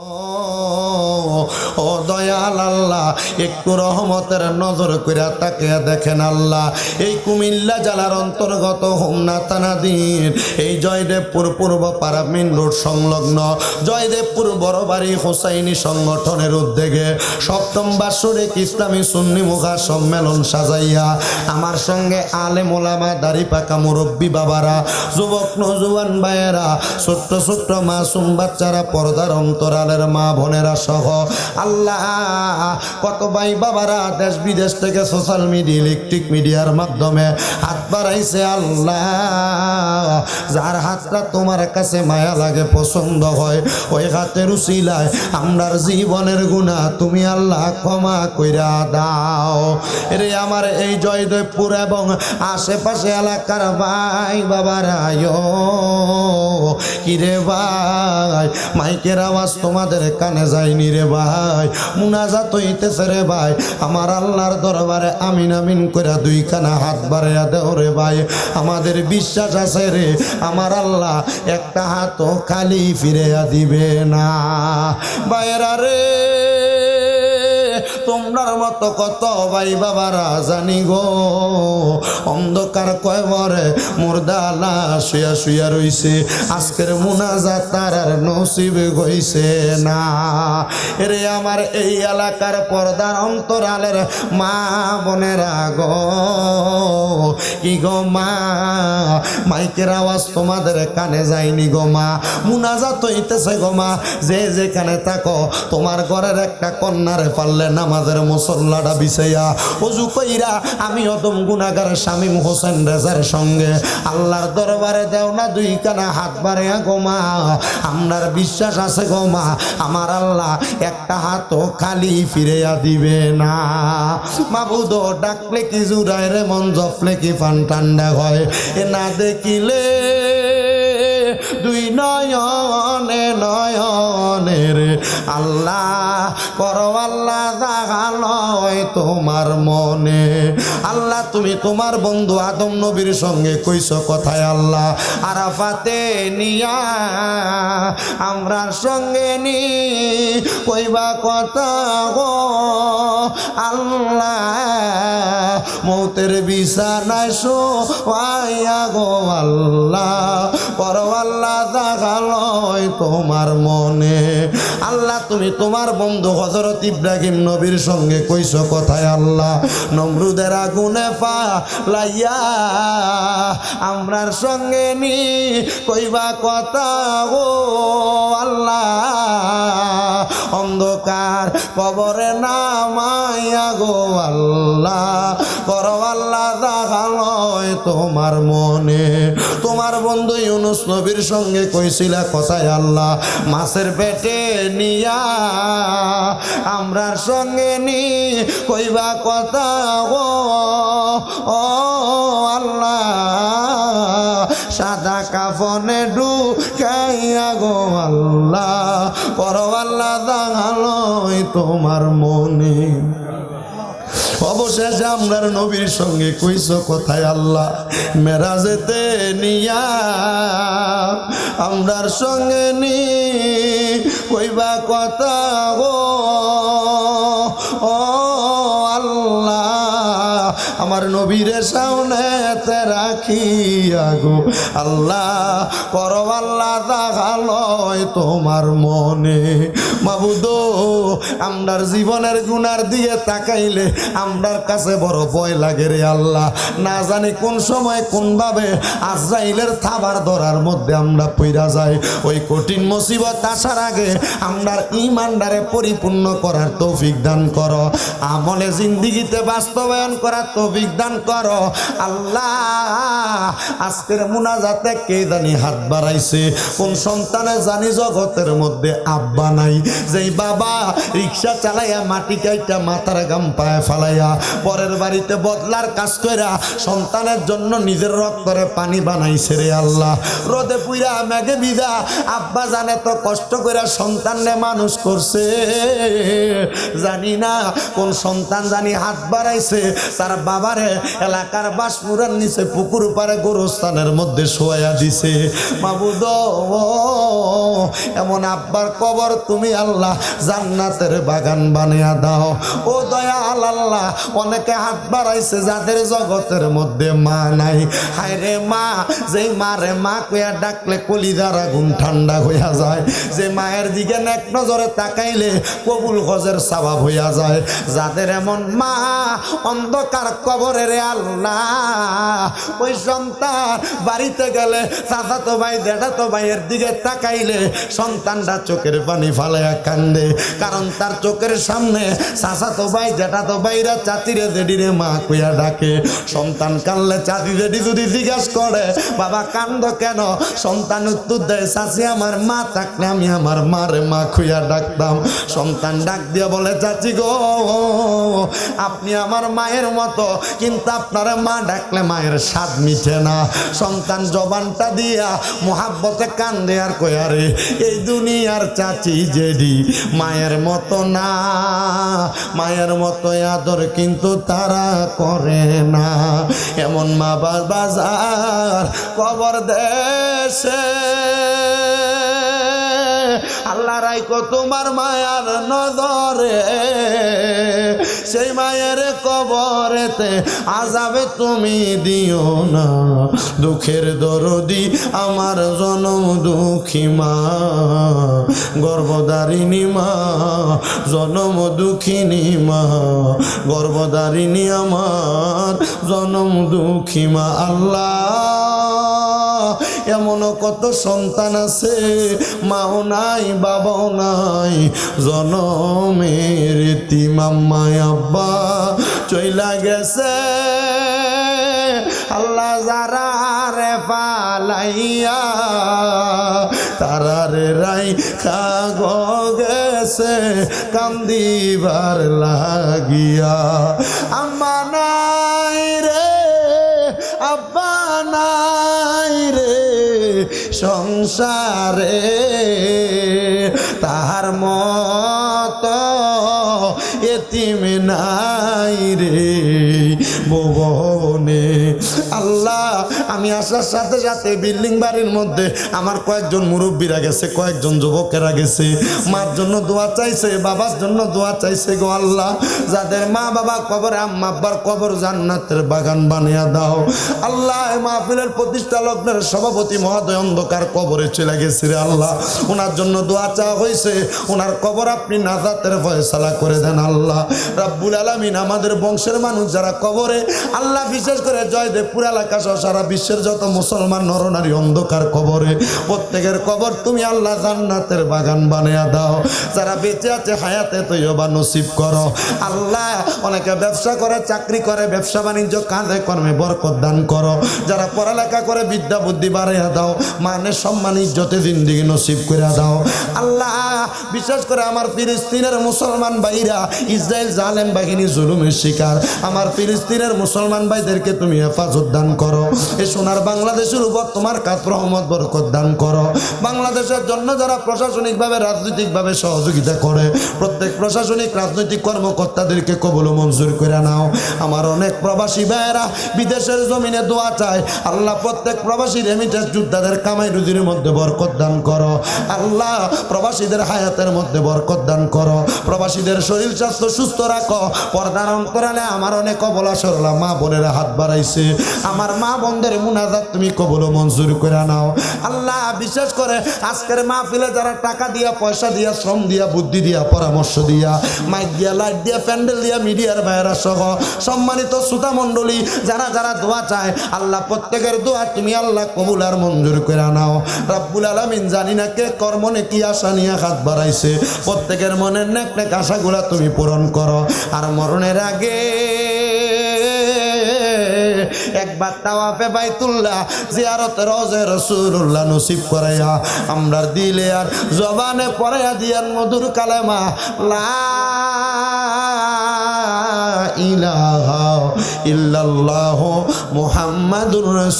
Oh. ও দয়াল আল্লাহ, একটু রহমতের নজর করে তাকে দেখেন আল্লাহ। এই কুমিল্লা জেলার অন্তর্গত হোমনা তানাদিন এই জয়দেবপুর পূর্ব পাড়া মেন রোড সংলগ্ন। জয়দেবপুর বড়বাড়ি হোসাইনি সংগঠনের উদ্যোগে সপ্তম বার্ষিক ইসলামী সুন্নি মুখা সম্মেলন সাজাইয়া আমার সঙ্গে আলে মোলামা দাড়ি পাকা মুরব্বী বাবারা, যুবক নজুয়ান ভাইয়েরা, ছোট্ট ছোট্ট মাসুম বাচ্চারা, পর্দার অন্তরালের মা বোনেরা সহ আল্লাহ, কত ভাই বাবারা দেশ বিদেশ থেকে সোশ্যাল মিডিয়া ইলেকট্রিক মিডিয়ার মাধ্যমে হাত বাড়াইছে আল্লাহ। যার হাতটা তোমার কাছে মায়া লাগে, পছন্দ হয়, ওই হাতের উচিলায় আমরার জীবনের গুণা তুমি আল্লাহ ক্ষমা কইরা দাও। রে আমার এই জয়দেবপুর এবং আশেপাশে এলাকার ভাই বাবারা কিরে ভাই, মাইকের আওয়াজ তোমাদের কানে যায়নি রে ভাই? মুনাজাত হইতেছে রে ভাই। আমার আল্লাহর দরবারে আমিন আমিন করে দুই কানা হাত বাড়াইয়া দেও রে ভাই। আমাদের বিশ্বাস আছে রে, আমার আল্লাহ একটা হাতও খালি ফিরেয়া দিবে না। বাইরা রে। তোমরার মতো কত ভাই বাবারা জানি গো। অন্ধকার কয় বরে মুর্দালা শুয়া শুয়া রইছে। আজকের মুনাজাত তার আর নসিব হইছে না। রে আমার এই এলাকার পর্দার অন্তরালের মা বোনেরা গো। কি গো মা? মাইকের আওয়াজ তোমাদের কানে যায়নি গো মা। মুনাজাত হইতেছে গো মা। যে যেখানে থাকো, তোমার ঘরের একটা কন্যারে পারলে নামাজের মুসল্লাটা বিছাইয়া অজু কইরা, আমি অদম গুনাগার শামীম হোসেন রেজার সঙ্গে। আল্লাহর দরবারে দেও না, দুই কানা হাত বাড়িয়া গো মা। আপনার বিশ্বাস আছে গো মা, আমার আল্লাহ একটা হাতও খালি ফিরেয়া দিবে না। মাবুদ ডাকলে কি জুড়ায় রে মন জপলে কি ফান ঠান্ডা হয়। এ না দেখিলে দুই নয়নে নয়নের আল্লাহ, করো আল্লাহ জাগালয় তোমার মনে। আল্লাহ, তুমি তোমার বন্ধু আদম নবীর সঙ্গে কইস কথায় আল্লাহ, আরাফাতে নিয়া আমরার সঙ্গে নি, কইবা কথা গো আল্লাহ, মৌতের বিছানায় শো আয়া গো আল্লাহ আল্লাহ দেখালয় তোমার মনে। আল্লাহ, তুমি তোমার বন্ধু হজরত ইব্রাহিম নবীর সঙ্গে কইস কথায় আল্লাহ, নমরুদের আগুনে পা লাইয়া আমরার সঙ্গে নি, কইবা কথা ও আল্লাহ, অন্ধকার কবরে নামাইয়া গো আল্লাহ, করো আল্লাহ দেখালয় তোমার মনে। তোমার বন্ধু ইউনুস নবীর সঙ্গে কইছিলা কথায় আল্লাহ, মাছের পেটে নিয়া, আমরার সঙ্গে নি, কইবা কথা ও আল্লাহ। সাদা কাফনে খাইয়া গো আল্লাহ করো আল্লাহ দাঙালয় তোমার মনে। অবশেষে আমরার নবীর সঙ্গে কইস কথায় আল্লাহ? মেরাজেতে নিয়া, আমরার সঙ্গে নি, কইবা কথা গো। আমার নবীরে সামনে রাখিয়া গো। আল্লাহ করো আল্লাহ, দেখালয় তোমার মনে। মাবুদ, আমরার জীবনের গুনার দিয়ে তাকাইলে আমরার কাছে বড় ভয় লাগে রে আল্লাহ। না জানি কোন সময় কোনভাবে আজরাইলের থাবার ধরার মধ্যে আমরা পইরা যাই। ওই কঠিন মুসিবত আসার আগে আমরার ইমানদারে পরিপূর্ণ করার তৌফিক দান করো। আমলে জিন্দিগিতে বাস্তবায়ন করার তৌফিক দান করো। আল্লাহ, আজকের মুনাজাতে কে জানি হাত বাড়াইছে? কোন সন্তানে জানি জগতের মধ্যে আব্বা নাই। যেই বাবা রিক্সা চালাইয়া মাটি কাইটা মাথার গাম পায়ে ফালাইয়া পরের বাড়িতে বদলার কাজ কইরা সন্তানের জন্য নিজের রক্তরে পানি বানাইছে রে আল্লাহ। রোদে পুইরা, মেঘে বিদা আব্বা জানে তো কষ্ট কইরা সন্তানরে মানুষ করছে। জানি না কোন সন্তান জানি হাত বাড়াইছে, তার বাবারে এলাকার বাসমুরার নিচে পুকুর পারে, গোরস্থানের মধ্যে শোয়া দিছে। মাবুদ এমন আব্বার কবর তুমি আল্লাহ জান্নাতের বাগান বানিয়ে দাও। ও দয়া আল্লাহ, অনেকে হাত বাড়াইছে যাদের জগতের মধ্যে মা নাই। হায় রে মা যেই মারে মা কইয়া ডাকলে কলিদার আগুন ঠান্ডা হইয়া যায়। যে মায়ের দিকে এক নজরে তাকাইলে কবুল হজের স্বভাব হইয়া যায়। যাদের এমন মা, অন্ধকার কবরের আল্লাহ ওই সন্তান বাড়িতে গেলে চাচা তো ভাই দেটা তো ভাইয়ের দিকে তাকাইলে সন্তানটা চোখের পানি ফালাইয়া কান্দে। কারণ তার চোখের সামনে চাচা তো ভাই যেটা তো ভাইরা চাচিরে দেডিরে মা কুইয়া ডাকে। সন্তান কানলে চাচি দেডি যদি জিজ্ঞাস করে, বাবা, কান্দ কেন? সন্তান উত্তর দেয়, চাচি আমার মা থাকলে আমি আমার মারে মা খুইয়া ডাকতাম। সন্তান ডাক দিয়ে বলে, চাচি গো, আপনি আমার মায়ের মতো কিন্তু আপনার মা ডাকলে মায়ের স্বাদ মিঠে না। সন্তান জবানটা দিয়া মোহাব্বতে কান্দে আর কয়ারে এই দুনিয়ার চাচি জেডি মায়ের মতো না। মায়ের মতো আদর কিন্তু তারা করে না। এমন মা বাজার কবর দেশে আল্লাহ রাইকো তোমার মায়ার নজরে। সেই মায়ের কবরেতে আজাবে তুমি দিও না। দুঃখের দরদি আমার জনম দুঃখী মা। গর্ভদারিণী মা, জনম দুঃখিনী মা। গর্ভদারিণী আমার জনম দুঃখী মা। আল্লাহ এমন কত সন্তান আছে? মাও নাই, বাবাও নাই। জনমের তিমাম্মাই আব্বা চইলা গেছে। আল্লাহ যারা রে পালাইয়া তারারে রাই খাগ গেছে, কান্দিবার লাগিয়া। আম্মা সংসারে তাহার মত এতিম নাই রে। আমি আসার সাথে সাথে বিল্ডিং বাড়ির মধ্যে আমার কয়েকজন মুরব্বীরা গেছে, কয়েকজন যুবকেরা গেছে। মার জন্য দোয়া চাইছে, বাবার জন্য দোয়া চাইছে গো আল্লাহ, যাদের মা বাবা কবরে, আম্মা আব্বার কবর জান্নাতের বাগান বানিয়ে দাও। আল্লাহ মাহফিলের প্রতিষ্ঠা লগ্নের সভাপতি মহোদয় অন্ধকার কবরে চলে গেছে রে আল্লাহ। ওনার জন্য দোয়া চাওয়া হয়েছে ওনার কবর আপনি নাজাতের ফয়সালা করে দেন আল্লাহ। রাব্বুল আলামিন আমাদের বংশের মানুষ যারা কবরে, আল্লাহ বিশেষ করে জয়দেবপুর এলাকা সহ সারা বিশ্বের যত মুসলমান নরনারী অন্ধকার কবরে, প্রত্যেকের কবর তুমি আল্লাহ জান্নাতের বাগান বানিয়ে দাও। যারা বেঁচে আছে হায়াতে তৈবা নসিব করো। আল্লাহ অনেকে ব্যবসা করে, চাকরি করে, ব্যবসা বাণিজ্য কাঁধে কর্মে বরকত দান করো। যারা পড়ালেখা করে বিদ্যা বুদ্ধি বাড়াইয়া দাও মানে সম্মান, ইজ্জতে জিন্দিগি নসিব করে দাও। আল্লাহ, বিশেষ করে আমার ফিলিস্তিনের মুসলমান ভাইরা, ইসরায়েল জালেম বাহিনী জুলুমের শিকার। আমার ফিলিস্তিনের মুসলমান ভাইদেরকে তুমি হেফাজত দান করো। এ সোনার বাংলাদেশের উপর তোমার কাজ রহমত, বরকত দান করো। বাংলাদেশের জন্য যারা প্রশাসনিকভাবে, রাজনৈতিকভাবে সহযোগিতা করে, প্রত্যেক প্রশাসনিক রাজনৈতিক কর্মকর্তাদেরকে কবল মঞ্জুর করে নাও। আমার অনেক প্রবাসী ভাইয়েরা বিদেশের জমিনে দোয়া চায়, আল্লাহ প্রত্যেক প্রবাসী রেমিটেন্স যোদ্ধাদের কামাই রুজির মধ্যে বরকত দান করো। আল্লাহ প্রবাসীদের হায়াতের মধ্যে বরকত দান করো। প্রবাসীদের শরীর স্বাস্থ্য সুস্থ রাখো। পর্দার অন্তরালে আমার অনেক অবলা সরলা মা বোনেরা হাত বাড়াইছে। আমার মা বোনদের মুনাজাত তুমি কবল মঞ্জুর করে নাও। আল্লাহ বিশেষ করে, আজকের মাহফিলে যারা টাকা দিয়া, পয়সা দিয়া, শ্রম দিয়া, বুদ্ধি দিয়া, পরামর্শ দিয়া মাইক দিয়া লাইট দিয়া, প্যান্ডেল দিয়া, মিডিয়ার ভাইয়েরা সহ সম্মানিত শ্রোতা মণ্ডলী, যারা যারা দোয়া চায়, আল্লাহ প্রত্যেকের দোয়া তুমি আল্লাহ কবুল আর মঞ্জুর করে নাও। রাব্বুল আলামিন জানি না কে কর্মনে কি আশা নিয়ে হাত বাড়াইছে। প্রত্যেকের মনের নেক নেক আশাগুলা তুমি পূরণ করো। আর মরণের আগে একবার তাওয়াফে বাইতুল্লাহ, জিয়ারত রোজে রসুল্লাহ নসিব করাইয়া আমরার দিলে আর জবানে পড়াইয়া দিয়ার মধুর কালেমা, লা ইলাহা ইল্লাল্লাহ মুহাম্মাদুর